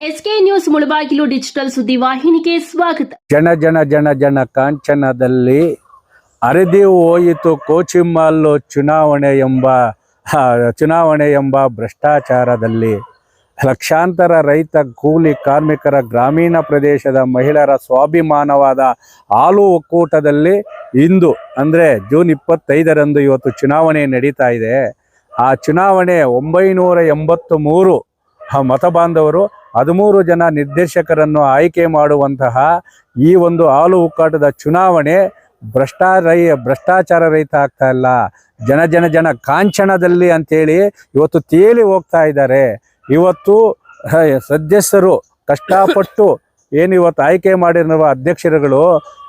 SK news Mulbagal digital ಸುದ್ದಿ ವಾಹಿನಿಗೆ ಸ್ವಾಗತ. ಜನ ಜನ ಜನ ಜನ ಕಾಂಚನದಲ್ಲಿ ಅರೆದಿ ಹೋಯಿತು ಕೋಚಿಮಲ್ಲು ಚುನಾವಣೆ ಎಂಬ ಆ, ಚುನಾವಣೆ ಎಂಬ ಭ್ರಷ್ಟಾಚಾರದಲ್ಲಿ ಲಕ್ಷಾಂತರ ರೈತ ಕೂಲಿ ಕಾರ್ಮಿಕರ ಗ್ರಾಮೀಣ ಪ್ರದೇಶದ ಮಹಿಳೆಯರ ಸ್ವಾಭಿಮಾನವಾದ ಹಾಲು ಒಕ್ಕೂಟದಲ್ಲಿ ಇಂದು ಅಂದರೆ ಜೂನ್ ಇಪ್ಪತ್ತೈದರಂದು ಇವತ್ತು ಚುನಾವಣೆ ನಡೀತಾ ಇದೆ. ಆ ಚುನಾವಣೆ ಒಂಬೈನೂರ ಎಂಬತ್ತು ಮೂರು ಮತಬಾಂಧವರು ಹದಿಮೂರು ಜನ ನಿರ್ದೇಶಕರನ್ನು ಆಯ್ಕೆ ಮಾಡುವಂತಹ ಈ ಒಂದು ಹಾಲು ಉಕ್ಕಾಟದ ಚುನಾವಣೆ ಭ್ರಷ್ಟಾರೈ, ಭ್ರಷ್ಟಾಚಾರ ರಹಿತ ಆಗ್ತಾ ಇಲ್ಲ. ಜನ ಜನ ಜನ ಕಾಂಚನದಲ್ಲಿ ಅಂತೇಳಿ ಇವತ್ತು ತೇಲಿ ಹೋಗ್ತಾ ಇದ್ದಾರೆ. ಇವತ್ತು ಸದಸ್ಯರು ಕಷ್ಟಪಟ್ಟು ಏನು ಇವತ್ತು ಆಯ್ಕೆ ಮಾಡಿರುವ ಅಧ್ಯಕ್ಷರುಗಳು,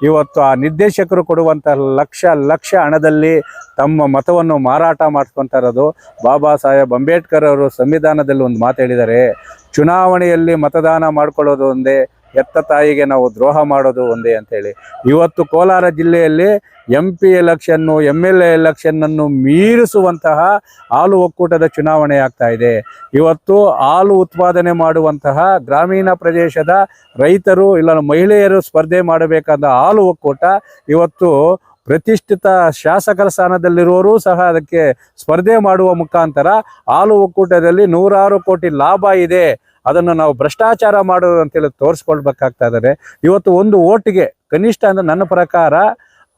ಇವತ್ತು ಆ ನಿರ್ದೇಶಕರು ಕೊಡುವಂತಹ ಲಕ್ಷ ಲಕ್ಷ ಹಣದಲ್ಲಿ ತಮ್ಮ ಮತವನ್ನು ಮಾರಾಟ ಮಾಡ್ಕೊತಾ ಇರೋದು. ಬಾಬಾ ಸಾಹೇಬ್ ಅಂಬೇಡ್ಕರ್ ಅವರು ಸಂವಿಧಾನದಲ್ಲಿ ಒಂದು ಮಾತು ಚುನಾವಣೆಯಲ್ಲಿ ಮತದಾನ ಮಾಡ್ಕೊಳ್ಳೋದು ಒಂದೇ ಎತ್ತ ತಾಯಿಗೆ ನಾವು ದ್ರೋಹ ಮಾಡೋದು ಒಂದೇ ಅಂತೇಳಿ ಇವತ್ತು ಕೋಲಾರ ಜಿಲ್ಲೆಯಲ್ಲಿ M P election M L A ಎಲೆಕ್ಷನ್ನನ್ನು ಮೀರಿಸುವಂತಹ ಹಾಲು ಒಕ್ಕೂಟದ ಚುನಾವಣೆ ಆಗ್ತಾ ಇದೆ. ಇವತ್ತು ಹಾಲು ಉತ್ಪಾದನೆ ಮಾಡುವಂತಹ ಗ್ರಾಮೀಣ ಪ್ರದೇಶದ ರೈತರು, ಇಲ್ಲ ಮಹಿಳೆಯರು ಸ್ಪರ್ಧೆ ಮಾಡಬೇಕಾದ ಹಾಲು ಒಕ್ಕೂಟ ಇವತ್ತು ಪ್ರತಿಷ್ಠಿತ ಶಾಸಕರ ಸ್ಥಾನದಲ್ಲಿರುವವರು ಸಹ ಅದಕ್ಕೆ ಸ್ಪರ್ಧೆ ಮಾಡುವ ಮುಖಾಂತರ ಹಾಲು ಒಕ್ಕೂಟದಲ್ಲಿ ನೂರಾರು ಕೋಟಿ ಲಾಭ ಇದೆ. ಅದನ್ನು ನಾವು ಭ್ರಷ್ಟಾಚಾರ ಮಾಡೋದು ಅಂತೇಳಿ ತೋರಿಸ್ಕೊಳ್ಬೇಕಾಗ್ತಾ ಇದ್ದಾರೆ. ಇವತ್ತು ಒಂದು ಓಟಿಗೆ ಕನಿಷ್ಠ ಅಂದ್ರೆ ನನ್ನ ಪ್ರಕಾರ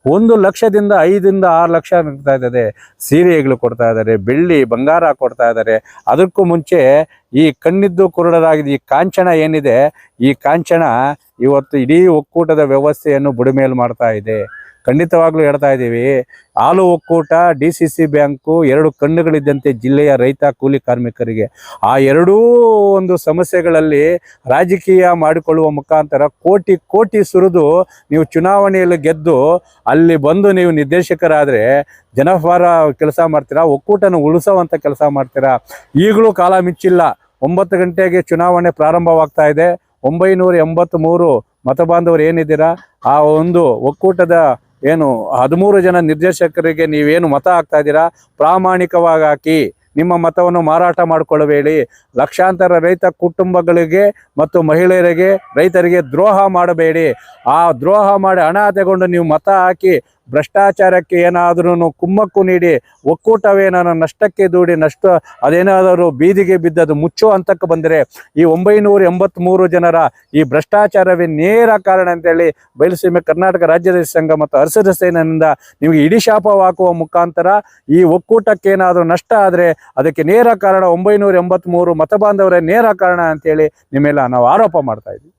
ಒಂದು ಲಕ್ಷದಿಂದ ಐದಿಂದ ಆರು ಲಕ್ಷ ಆಗ್ತಾ ಇದ್ದಾರೆ. ಸೀರೆಗಳು ಕೊಡ್ತಾ ಇದ್ದಾರೆ, ಬೆಳ್ಳಿ, ಬಂಗಾರ ಕೊಡ್ತಾ ಇದ್ದಾರೆ. ಅದಕ್ಕೂ ಮುಂಚೆ ಈ ಕಣ್ಣಿದ್ದು ಕುರುಡರಾಗಿದೆ ಈ ಕಾಂಚನ ಏನಿದೆ, ಈ ಕಾಂಚನ ಇವತ್ತು ಇಡೀ ಒಕ್ಕೂಟದ ವ್ಯವಸ್ಥೆಯನ್ನು ಬುಡಮೇಲು ಮಾಡ್ತಾ ಇದೆ. ಖಂಡಿತವಾಗ್ಲೂ ಹೇಳ್ತಾ ಇದ್ದೀವಿ, ಹಾಲು ಒಕ್ಕೂಟ, ಡಿ ಸಿ ಸಿ ಬ್ಯಾಂಕು ಎರಡು ಕಣ್ಣುಗಳಿದ್ದಂತೆ ಜಿಲ್ಲೆಯ ರೈತ ಕೂಲಿ ಕಾರ್ಮಿಕರಿಗೆ. ಆ ಎರಡೂ ಒಂದು ಸಮಸ್ಯೆಗಳಲ್ಲಿ ರಾಜಕೀಯ ಮಾಡಿಕೊಳ್ಳುವ ಮುಖಾಂತರ ಕೋಟಿ ಕೋಟಿ ಸುರಿದು ನೀವು ಚುನಾವಣೆಯಲ್ಲಿ ಗೆದ್ದು ಅಲ್ಲಿ ಬಂದು ನೀವು ನಿರ್ದೇಶಕರಾದರೆ ಜನಪರ ಕೆಲಸ ಮಾಡ್ತೀರಾ, ಒಕ್ಕೂಟನ ಉಳಿಸೋವಂಥ ಕೆಲಸ ಮಾಡ್ತೀರಾ? ಈಗಲೂ ಕಾಲ ಮಿಚ್ಚಿಲ್ಲ. ಒಂಬತ್ತು ಗಂಟೆಗೆ ಚುನಾವಣೆ ಪ್ರಾರಂಭವಾಗ್ತಾ ಇದೆ. ಒಂಬೈನೂರ ಎಂಬತ್ತ್ಮೂರು ಮತಬಾಂಧವರು ಏನಿದ್ದೀರಾ? ಆ ಒಂದು ಒಕ್ಕೂಟದ ಏನು ಹದಿಮೂರು ಜನ ನಿರ್ದೇಶಕರಿಗೆ ನೀವೇನು ಮತ ಹಾಕ್ತಾ ಇದ್ದೀರಾ? ಪ್ರಾಮಾಣಿಕವಾಗಿ ಹಾಕಿ ನಿಮ್ಮ ಮತವನ್ನು ಮಾರಾಟ ಮಾಡಿಕೊಳ್ಳಬೇಡಿ. ಲಕ್ಷಾಂತರ ರೈತ ಕುಟುಂಬಗಳಿಗೆ ಮತ್ತು ಮಹಿಳೆಯರಿಗೆ, ರೈತರಿಗೆ ದ್ರೋಹ ಮಾಡಬೇಡಿ. ಆ ದ್ರೋಹ ಮಾಡಿ ಹಣ ತಗೊಂಡು ನೀವು ಮತ ಹಾಕಿ ಭ್ರಷ್ಟಾಚಾರಕ್ಕೆ ಏನಾದ್ರೂ ಕುಮ್ಮಕ್ಕು ನೀಡಿ ಒಕ್ಕೂಟವೇನಾದ್ರು ನಷ್ಟಕ್ಕೆ ದೂಡಿ ನಷ್ಟ ಅದೇನಾದರೂ ಬೀದಿಗೆ ಬಿದ್ದದು ಮುಚ್ಚೋ ಹಂತಕ್ಕೆ ಬಂದರೆ ಈ ಒಂಬೈನೂರ ಎಂಬತ್ತ್ಮೂರು ಜನರ ಈ ಭ್ರಷ್ಟಾಚಾರವೇ ನೇರ ಕಾರಣ ಅಂತೇಳಿ ಬಯಲುಸೀಮೆ ಕರ್ನಾಟಕ ರಾಜ್ಯ ರೈತ ಸಂಘ ಮತ್ತು ಹರ್ಷದ ಸೇನೆಯಿಂದ ನಿಮಗೆ ಇಡೀ ಶಾಪ ಹಾಕುವ ಮುಖಾಂತರ ಈ ಒಕ್ಕೂಟಕ್ಕೆ ಏನಾದರೂ ನಷ್ಟ ಆದರೆ ಅದಕ್ಕೆ ನೇರ ಕಾರಣ ಒಂಬೈನೂರ ಎಂಬತ್ತ್ಮೂರು ನೇರ ಕಾರಣ ಅಂತೇಳಿ ನಿಮ್ಮೆಲ್ಲ ನಾವು ಆರೋಪ ಮಾಡ್ತಾ ಇದ್ವಿ